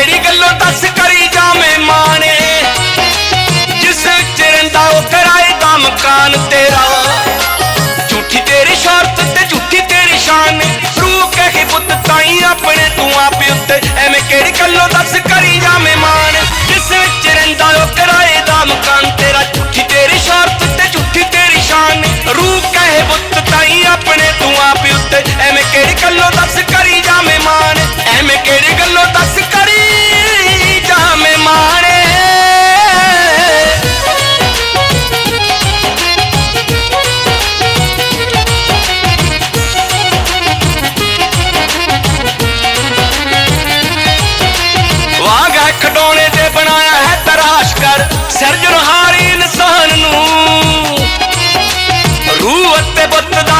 ਕਿਹੜੀ ਗੱਲੋਂ ਦੱਸ ਕਰੀ ਜਾਵੇਂ ਮਾਣੇ, ਜਿਸ ਚਿਰੰਦਾ ਉਹ ਕਰਾਏ ਦਾ ਮਕਾਨ ਤੇਰਾ। ਝੂਠੀ ਤੇਰੀ ਸ਼ਰਤ ਤੇ ਝੂਠੀ ਤੇਰੀ ਸ਼ਾਨ ਰੂ ਕਹੇ ਪੁੱਤ ਤਾਈ ਆਪਣੇ ਤੂੰ ਆਪੇ ਉੱਤੇ। ਐਵੇਂ ਕਿਹੜੀ ਗੱਲੋਂ ਦੱਸ ਕਰੀ ਜਾਵੇਂ ਮਾਣ, ਜਿਸ ਚਿਰੰਦਾ ਉਹ ਕਰਾਏ ਦਾ ਮਕਾਨ ਤੇਰਾ। ਝੂਠੀ ਤੇਰੀ ਸ਼ਰਤ ਤੇ ਝੂਠੀ ਤੇਰੀ ਸ਼ਾਨ, ਰੂਹ ਕਹੇ ਪੁੱਤ ਤਾਈ ਆਪਣੇ ਤੂੰ ਆਪੇ ਉੱਤੇ। ਐਵੇਂ ਕਿਹੜੀ ਗੱਲੋਂ ਦੱਸ ਬਰਦਾਸ਼ਤ ਕਰ ਸਿਰਜਣਹਾਰੀ ਇਨਸਾਨ ਨੂੰ। ਰੂਹ ਅਤੇ ਬੁੱਤ ਦਾ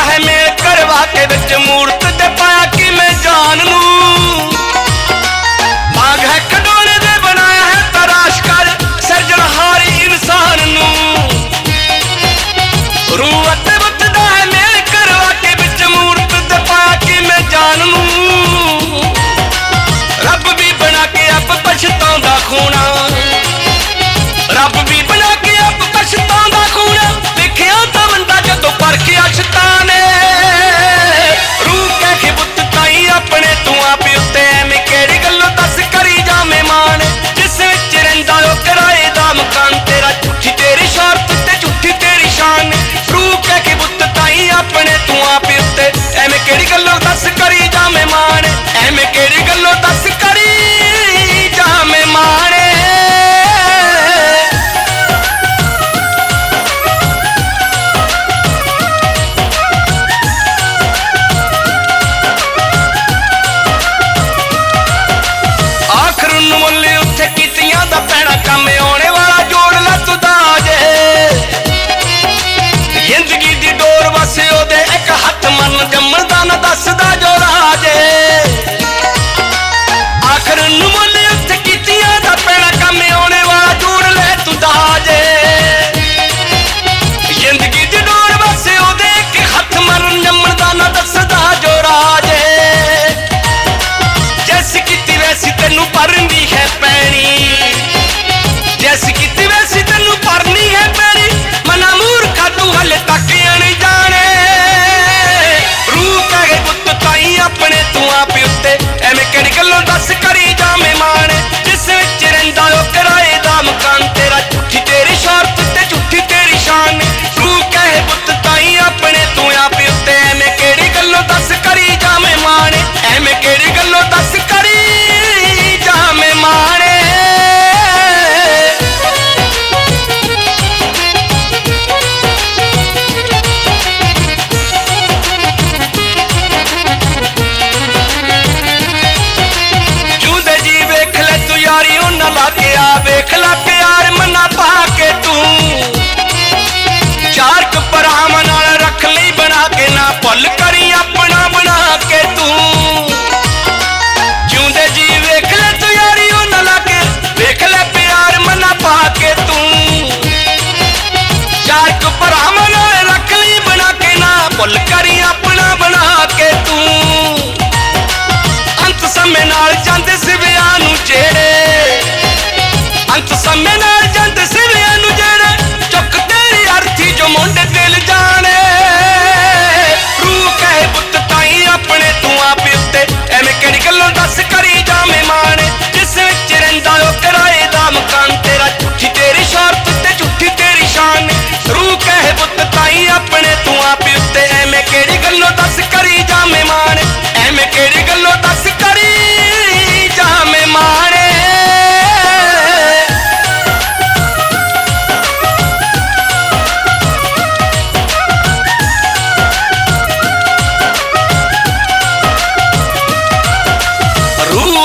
kept.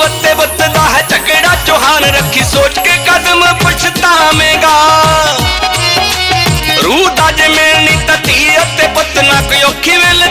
ਉੱਤੇ ਵੱਤਦਾ ਹੈ ਝਗੜਾ, ਚੋਹਾਨ ਰੱਖੀ ਸੋਚ ਕੇ ਕਦਮ ਪਛਤਾਵੇਂਗਾ ਰੂਹ ਦਾ ਜੇ ਮੇਲ ਨਹੀਂ ਤਤੀ ਉੱਤੇ ਪਤਨਾ ਕੋਈ ਔਖੀ ਵੇਲੇ